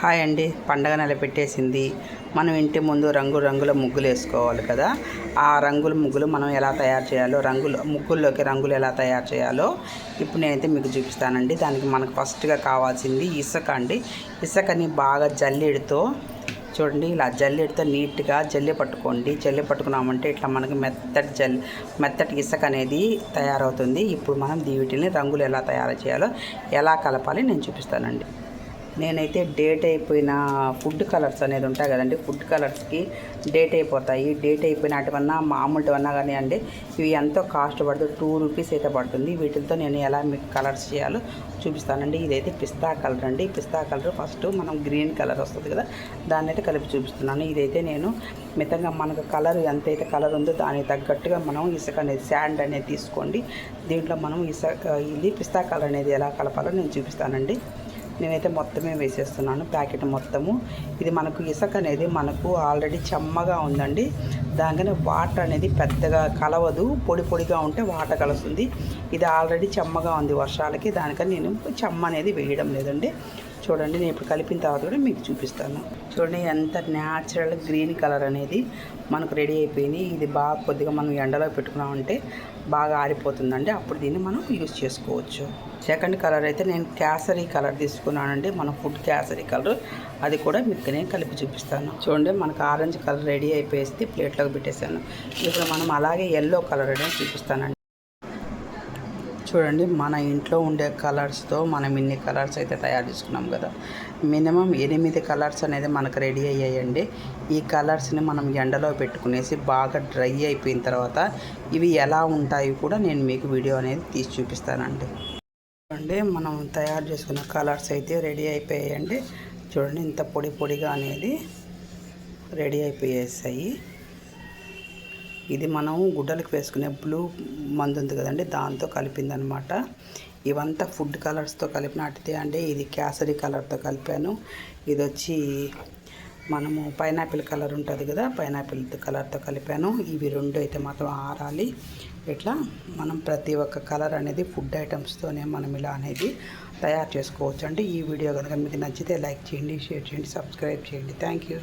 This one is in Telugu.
హాయ్ అండి. పండగ నిలబెట్టేసింది. మనం ఇంటి ముందు రంగు రంగుల ముగ్గులు వేసుకోవాలి కదా. ఆ రంగుల ముగ్గులు మనం ఎలా తయారు చేయాలో రంగులు ముగ్గుల్లోకి రంగులు ఎలా తయారు చేయాలో ఇప్పుడు నేనైతే మీకు చూపిస్తానండి. దానికి మనకు ఫస్ట్గా కావాల్సింది ఇసుక అండి. ఇసుకని బాగా జల్లెడితో చూడండి ఇలా జల్లెడితో నీట్గా జల్లి పట్టుకోండి. జల్లి పట్టుకున్నామంటే ఇట్లా మనకి మెత్తటి జల్ మెత్తటి ఇసుక అనేది తయారవుతుంది. ఇప్పుడు మనం వీటిని రంగులు ఎలా తయారు చేయాలో ఎలా కలపాలి నేను చూపిస్తానండి. నేనైతే డేట్ అయిపోయిన ఫుడ్ కలర్స్ అనేది ఉంటాయి కదండి ఫుడ్ కలర్స్కి డేట్ అయిపోతాయి. డేట్ అయిపోయినటువన్నా మామూలువన్నా కానీ అండి ఇవి ఎంతో కాస్ట్ పడుతుంది. టూ రూపీస్ అయితే పడుతుంది. వీటితో నేను ఎలా మీకు కలర్స్ చేయాలో చూపిస్తానండి. ఇదైతే పిస్తా కలర్ అండి. పిస్తా కలర్ ఫస్ట్ మనం గ్రీన్ కలర్ వస్తుంది కదా దాన్ని అయితే కలిపి చూపిస్తున్నాను. ఇదైతే నేను మితంగా మనకు కలర్ ఎంతైతే కలర్ ఉందో దానికి తగ్గట్టుగా మనం ఇసుక అనేది శాండ్ అనేది తీసుకోండి. దీంట్లో మనం ఇసుక ఇది పిస్తా కలర్ అనేది ఎలా కలపాలో నేను చూపిస్తానండి. నేనైతే మొత్తమే వేసేస్తున్నాను ప్యాకెట్ మొత్తము. ఇది మనకు ఇసుక అనేది మనకు ఆల్రెడీ చెమ్మగా ఉందండి. దానికనే వాటర్ అనేది పెద్దగా కలవదు. పొడి పొడిగా ఉంటే వాటర్ కలుస్తుంది. ఇది ఆల్రెడీ చెమ్మగా ఉంది వర్షాలకి. దానికని నేను చెమ్మ అనేది వేయడం లేదండి. చూడండి నేను ఇప్పుడు కలిపిన తర్వాత కూడా మీకు చూపిస్తాను. చూడండి ఎంత న్యాచురల్ గ్రీన్ కలర్ అనేది మనకు రెడీ అయిపోయింది. ఇది బాగా కొద్దిగా మనం ఎండలో పెట్టుకున్నామంటే బాగా ఆరిపోతుందండి. అప్పుడు దీన్ని మనం యూజ్ చేసుకోవచ్చు. సెకండ్ కలర్ అయితే నేను క్యాసరీ కలర్ తీసుకున్నానండి. మన ఫుడ్ క్యాసరీ కలర్ అది కూడా మీకు నేను కలిపి చూపిస్తాను. చూడండి మనకు ఆరెంజ్ కలర్ రెడీ అయిపోయేసి ప్లేట్లోకి పెట్టేశాను. ఇప్పుడు మనం అలాగే ఎల్లో కలర్ అనేది చూపిస్తానండి. చూడండి మన ఇంట్లో ఉండే కలర్స్తో మనం ఇన్ని కలర్స్ అయితే తయారు చేసుకున్నాం కదా. మినిమం ఎనిమిది కలర్స్ అనేది మనకు రెడీ అయ్యాయండి. ఈ కలర్స్ని మనం ఎండలో పెట్టుకునేసి బాగా డ్రై అయిపోయిన తర్వాత ఇవి ఎలా ఉంటాయి కూడా నేను మీకు వీడియో అనేది తీసి చూపిస్తానండి. చూడండి మనం తయారు చేసుకున్న కలర్స్ అయితే రెడీ అయిపోయాయండి. చూడండి ఇంత పొడి పొడిగా అనేది రెడీ అయిపోయేసాయి. ఇది మనం గుడ్డలకు వేసుకునే బ్లూ మందు ఉంది కదండి దాంతో కలిపిందనమాట. ఇవంతా ఫుడ్ కలర్స్తో కలిపినట్టే అండి. ఇది కేసరి కలర్తో కలిపాను. ఇది వచ్చి మనము పైనాపిల్ కలర్ ఉంటుంది కదా పైనాపిల్ కలర్తో కలిపాను. ఇవి రెండు అయితే మాత్రం ఆరాలి. ఇట్లా మనం ప్రతి ఒక్క కలర్ అనేది ఫుడ్ ఐటమ్స్తోనే మనం ఇలా అనేది తయారు చేసుకోవచ్చు అండి ఈ వీడియో కనుక మీకు నచ్చితే లైక్ చేయండి షేర్ చేయండి సబ్స్క్రైబ్ చేయండి. Thank you.